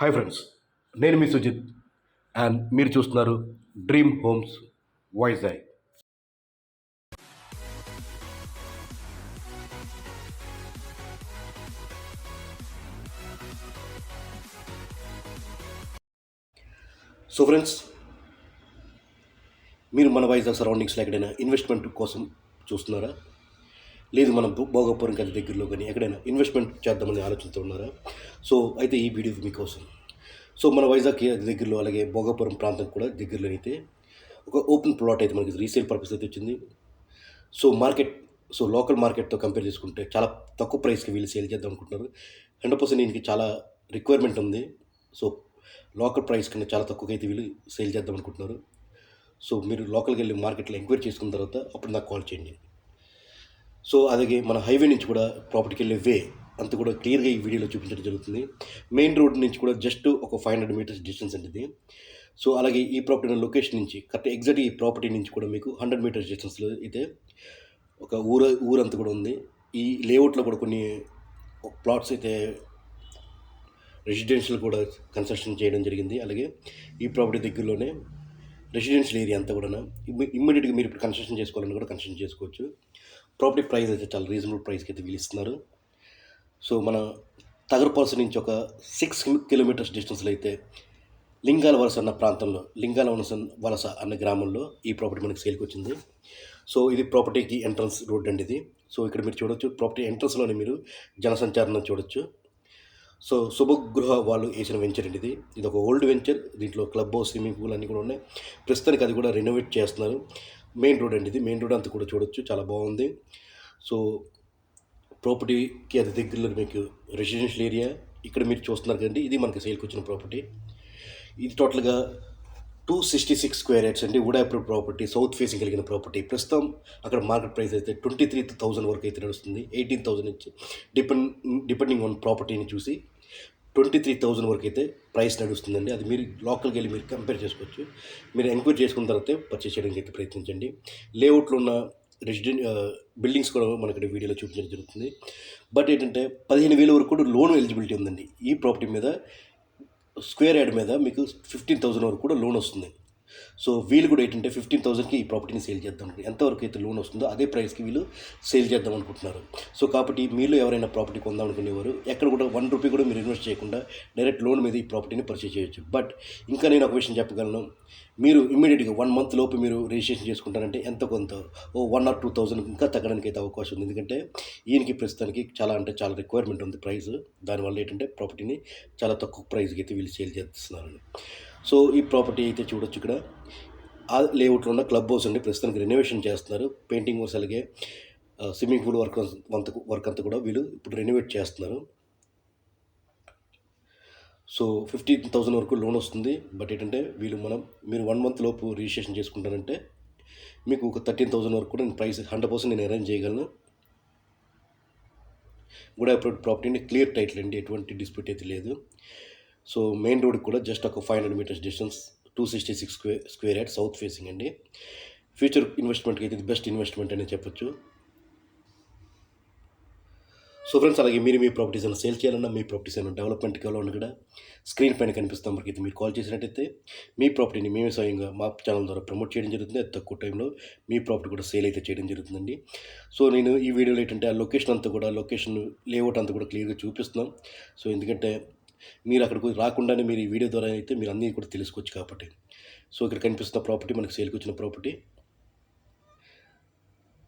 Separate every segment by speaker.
Speaker 1: Hi friends నేను మీ Sujith. And మీరు చూస్తున్నారు dream homes Vizag. So friends మీరు మన వైజాగ్ సరౌండింగ్స్లో ఎక్కడైనా ఇన్వెస్ట్మెంట్ కోసం చూస్తున్నారా? లేదు మనం భోగపురం భోగాపురం గది దగ్గరలో కానీ ఎక్కడైనా ఇన్వెస్ట్మెంట్ చేద్దామని ఆలోచనతో ఉన్నారా? సో అయితే ఈ వీడియో మీకోసం. సో మన వైజాగ్ దగ్గరలో అలాగే భోగాపురం ప్రాంతం కూడా దగ్గరలో అయితే ఒక ఓపెన్ ప్లాట్ అయితే మనకి రీసేల్ పర్పస్ అయితే వచ్చింది. సో మార్కెట్ సో లోకల్ మార్కెట్తో కంపేర్ చేసుకుంటే చాలా తక్కువ ప్రైస్కి వీళ్ళు సేల్ చేద్దాం అనుకుంటున్నారు హండ్రెడ్ పర్సెంట్ దీనికి చాలా రిక్వైర్మెంట్ ఉంది. సో లోకల్ ప్రైస్ కన్నా చాలా తక్కువగా అయితే వీళ్ళు సేల్ చేద్దాం అనుకుంటున్నారు సో మీరు లోకల్కి వెళ్ళి మార్కెట్లో ఎంక్వైరీ చేసుకున్న తర్వాత అప్పుడు నాకు కాల్ చేయండి. సో అలాగే మన హైవే నుంచి కూడా ప్రాపర్టీకి వెళ్ళే వే అంత కూడా క్లియర్గా ఈ వీడియోలో చూపించడం జరుగుతుంది. మెయిన్ రోడ్ నుంచి కూడా జస్ట్ ఒక ఫైవ్ హండ్రెడ్ మీటర్స్ డిస్టెన్స్ అండి సో అలాగే ఈ ప్రాపర్టీ లొకేషన్ నుంచి కరెక్ట్ ఎగ్జాక్ట్ ఈ ప్రాపర్టీ నుంచి కూడా మీకు హండ్రెడ్ మీటర్స్ డిస్టెన్స్లో అయితే ఒక ఊర ఊరంతా కూడా ఉంది. ఈ లేఅవుట్లో కూడా కొన్ని ప్లాట్స్ అయితే రెసిడెన్షియల్ కూడా కన్స్ట్రక్షన్ చేయడం జరిగింది. అలాగే ఈ ప్రాపర్టీ దగ్గరలోనే రెసిడెన్షియల్ ఏరియా అంతా కూడా ఇమ్మీడియట్గా మీరు ఇప్పుడు కన్స్ట్రక్షన్ చేసుకోవాలని కూడా కన్స్ట్రక్షన్ చేసుకోవచ్చు. ప్రాపర్టీ ప్రైస్ అయితే చాలా రీజనబుల్ ప్రైస్కి అయితే వీళ్ళు సో మన తగరపాల్సి నుంచి ఒక సిక్స్ కిలోమీటర్స్ డిస్టెన్స్లో అయితే లింగాల వలస అన్న ప్రాంతంలో లింగాల వలస వలస అన్న గ్రామంలో ఈ ప్రాపర్టీ మనకి సేల్కి వచ్చింది. సో ఇది ప్రాపర్టీకి ఎంట్రన్స్ రోడ్ అండి ఇది. సో ఇక్కడ మీరు చూడొచ్చు ప్రాపర్టీ ఎంట్రన్స్లోనే మీరు జనసంచారణ చూడొచ్చు. సో శుభగృహ వాళ్ళు వేసిన వెంచర్ అండి ఇది. ఇది ఒక ఓల్డ్ వెంచర్ దీంట్లో క్లబ్ హౌస్ స్విమ్మింగ్ పూల్ అన్నీ కూడా ఉన్నాయి. ప్రస్తుతానికి అది కూడా రెనోవేట్ చేస్తున్నారు. మెయిన్ రోడ్ అండి ఇది. మెయిన్ రోడ్ అంతా కూడా చూడొచ్చు. చాలా బాగుంది. సో ప్రాపర్టీకి అది దగ్గరలో మీకు రెసిడెన్షియల్ ఏరియా. ఇక్కడ మీరు చూస్తున్నారు కదండి ఇది మనకి సేల్కి వచ్చిన ప్రాపర్టీ. ఇది టోటల్గా two sixty six square yards అండి. VUDA approve property south facing కలిగిన ప్రాపర్టీ. ప్రస్తుతం అక్కడ మార్కెట్ ప్రైస్ అయితే ట్వంటీ త్రీ థౌసండ్ వరకు అయితే నడుస్తుంది. ఎయిటీన్ థౌసండ్ నుంచి డిపెండ్ డిపెండింగ్ ఆన్ ప్రాపర్టీని చూసి. ట్వంటీ త్రీ థౌసండ్ వరకు అయితే ప్రైస్ నడుస్తుందండి. అది మీరు లోకల్కి వెళ్ళి మీరు కంపేర్ చేసుకోవచ్చు. మీరు ఎంక్వైరీ చేసుకున్న తర్వాత పర్చేస్ చేయడానికి అయితే ప్రయత్నించండి. లేఅవుట్లో ఉన్న రెసిడెన్ బిల్డింగ్స్ కూడా మనకి ఇక్కడ వీడియోలో చూపించడం జరుగుతుంది. బట్ ఏంటంటే పదిహేను వేల వరకు కూడా లోన్ ఎలిజిబిలిటీ ఉందండి. ఈ ప్రాపర్టీ మీద స్క్వేర్ యార్డ్ మీద మీకు ఫిఫ్టీన్ థౌసండ్ వరకు కూడా లోన్ వస్తుంది. సో వీళ్ళు కూడా ఏంటంటే ఫిఫ్టీన్ థౌసండ్కి ఈ ప్రాపర్టీని సేల్ చేద్దాం ఎంతవరకు అయితే లోన్ వస్తుందో అదే ప్రైస్కి వీళ్ళు సేల్ చేద్దాం అనుకుంటున్నారు. సో కాబట్టి మీరు ఎవరైనా ప్రాపర్టీ కొందాం అనుకునేవారు ఎక్కడ కూడా వన్ రూపీ కూడా మీరు ఇన్వెస్ట్ చేయకుండా డైరెక్ట్ లోన్ మీద ఈ ప్రాపర్టీని పర్చేజ్ చేయొచ్చు. బట్ ఇంకా నేను ఒక విషయం చెప్పగలను మీరు ఇమ్మీడియట్గా వన్ మంత్ లోపు మీరు రిజిస్ట్రేషన్ చేసుకుంటారంటే ఎంత కొంత? ఓ వన్ ఆర్ టూ థౌసండ్ ఇంకా తగ్గడానికి అయితే అవకాశం ఉంది. ఎందుకంటే ఈయనకి ప్రస్తుతానికి చాలా అంటే చాలా రిక్వైర్మెంట్ ఉంది ప్రైస్ దానివల్ల ఏంటంటే ప్రాపర్టీని చాలా తక్కువ ప్రైస్కి అయితే వీళ్ళు సేల్ చేస్తున్నారు. సో ఈ ప్రాపర్టీ అయితే చూడొచ్చు ఇక్కడ. ఆ లేఅవుట్లో ఉన్న క్లబ్ హౌస్ అండి. ప్రస్తుతానికి రెనోవేషన్ చేస్తున్నారు. పెయింటింగ్ వర్క్స్ అలాగే స్విమ్మింగ్ పూల్ వర్క్ అంత వర్క్ అంతా కూడా వీళ్ళు ఇప్పుడు రెనోవేట్ చేస్తున్నారు. సో ఫిఫ్టీన్ థౌసండ్ వరకు లోన్ వస్తుంది. బట్ ఏంటంటే వీళ్ళు మనం మీరు వన్ మంత్ లోపు రిజిస్ట్రేషన్ చేసుకుంటారంటే మీకు ఒక థర్టీన్ థౌసండ్ వరకు కూడా నేను ప్రైస్ హండ్రెడ్ పర్సెంట్ నేను అరేంజ్ చేయగలను. కూడా అప్రూవ్ ప్రాపర్టీని క్లియర్ టైటిల్ అండి. ఎటువంటి డిస్ప్యూట్ అయితే లేదు. సో మెయిన్ రోడ్ కూడా జస్ట్ ఒక five hundred metres distance two sixty six square square yard south facing అండి ఫ్యూచర్ ఇన్వెస్ట్మెంట్కి అయితే ఇది బెస్ట్ ఇన్వెస్ట్మెంట్ అని చెప్పొచ్చు. సో ఫ్రెండ్స్ అలాగే మీరు మీ ప్రాపర్టీస్ అయినా సేల్ చేయాలన్నా మీ ప్రాపర్టీస్ అయినా డెవలప్మెంట్ కావాలన్నా కూడా స్క్రీన్ పైన కనిపిస్తాం మనకి అయితే మీరు కాల్ చేసినట్టయితే మీ ప్రాపర్టీని మేమే స్వయంగా మా ఛానల్ ద్వారా ప్రమోట్ చేయడం జరుగుతుంది. అతి తక్కువ టైంలో మీ ప్రాపర్టీ కూడా సేల్ అయితే చేయడం జరుగుతుందండి. సో నేను ఈ వీడియోలో ఏంటంటే ఆ లొకేషన్ అంతా కూడా లొకేషన్ లేఅవుట్ అంతా కూడా క్లియర్గా చూపిస్తున్నాం. సో ఎందుకంటే మీరు అక్కడికి రాకుండానే మీరు ఈ వీడియో ద్వారా అయితే మీరు అన్నీ కూడా తెలుసుకోవచ్చు కాబట్టి. సో ఇక్కడ కనిపిస్తున్న ప్రాపర్టీ మనకి సేల్కి వచ్చిన ప్రాపర్టీ.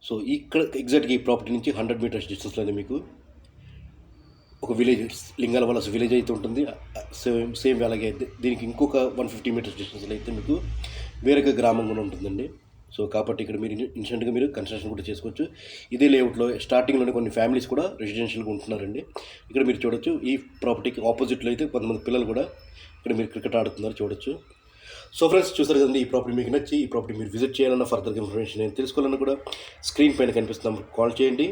Speaker 1: సో ఇక్కడ ఎగ్జాక్ట్గా ఈ ప్రాపర్టీ నుంచి హండ్రెడ్ మీటర్స్ డిస్టెన్స్లోనే మీకు ఒక విలేజ్ లింగాల వలస విలేజ్ అయితే ఉంటుంది. సేమ్ సేమ్ అలాగే అయితే దీనికి ఇంకొక వన్ ఫిఫ్టీ మీటర్స్ డిస్టెన్స్లో అయితే మీకు వేరొక గ్రామం కూడా ఉంటుందండి. సో కాబట్టి ఇక్కడ మీరు ఇన్స్టెంట్గా మీరు కన్స్ట్రక్షన్ కూడా చేసుకోవచ్చు. ఇదే లేఅవుట్లో స్టార్టింగ్లోనే కొన్ని ఫ్యామిలీస్ కూడా రెసిడెన్షియల్గా ఉంటున్నారండి. ఇక్కడ మీరు చూడొచ్చు ఈ ప్రాపర్టీకి ఆపోజిట్లో అయితే కొంతమంది పిల్లలు కూడా ఇక్కడ మీరు క్రికెట్ ఆడుతున్నారు చూడొచ్చు. సో ఫ్రెండ్స్ చూసారు కదండి ఈ ప్రాపర్టీ మీకు నచ్చి ఈ ప్రాపర్టీ మీరు విజిట్ చేయాలన్న ఫర్దర్ ఇన్ఫర్మేషన్ నేను తెలుసుకోవాలన్నా కూడా స్క్రీన్ పైన కనిపిస్తున్న కాల్ చేయండి.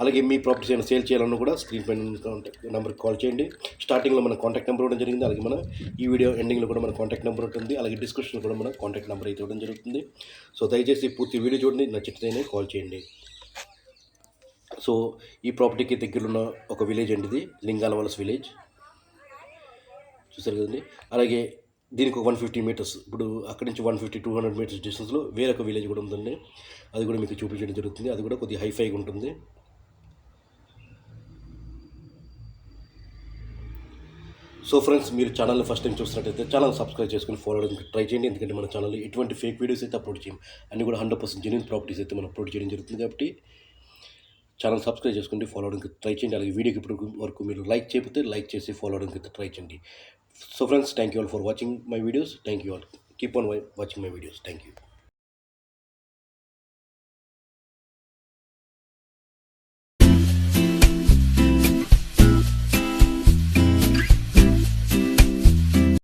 Speaker 1: అలాగే మీ ప్రాపర్టీస్ ఏమైనా సేల్ చేయాలన్నా కూడా స్క్రీన్ పైన కాంటాక్ట్ నెంబర్కి కాల్ చేయండి. స్టార్టింగ్లో మన కాంటాక్ట్ నెంబర్ ఇవ్వడం జరిగింది. అలాగే మన ఈ వీడియో ఎండింగ్లో కూడా మన కాంటాక్ట్ నెంబర్ ఉంటుంది. అలాగే డిస్క్రిప్షన్లో కూడా మన కాంటాక్ట్ నెంబర్ అయితే ఇవ్వడం జరుగుతుంది. సో దయచేసి పూర్తి వీడియో చూడండి. నచ్చితేనే కాల్ చేయండి. సో ఈ ప్రాపర్టీకి దగ్గరున్న ఒక విలేజ్ అండి ఇది. లింగాలవలస విలేజ్ చూసారు కదండి. అలాగే దీనికి ఒక వన్ ఫిఫ్టీ మీటర్స్ ఇప్పుడు అక్కడి నుంచి one fifty two hundred metres డిస్టెన్స్లో వేరొక విలేజ్ కూడా ఉందండి. అది కూడా మీకు చూపించడం జరుగుతుంది. అది కూడా కొద్దిగా హైఫైగా ఉంటుంది. సో ఫ్రెండ్స్ మీరు ఛానల్ని ఫస్ట్ టైం చూసినట్టయితే ఛానల్ సబ్స్క్రైబ్ చేసుకుని ఫాలో అవ్వడానికి ట్రై చేయండి. ఎందుకంటే మన ఛానల్ ఎటువంటి ఫేక్ వీడియోస్ అయితే అప్లోడ్ చేయం అన్ని కూడా హండ్రెడ్ పర్సెంట్ జెన్యున్ ప్రాపర్టీస్ అయితే మనం అప్లోడ్ చేయడం జరుగుతుంది కాబట్టి ఛానల్ సబ్స్క్రైబ్ చేసుకుంటే ఫాలో అవడానికి ట్రై చేయండి. అలాగే వీడియోకి ఇప్పుడు వరకు మీరు లైక్ చేయకపోతే లైక్ చేసి ఫాలో అవడానికి ట్రై చేయండి. So friends thank you all for watching my videos thank you all keep on watching my videos thank you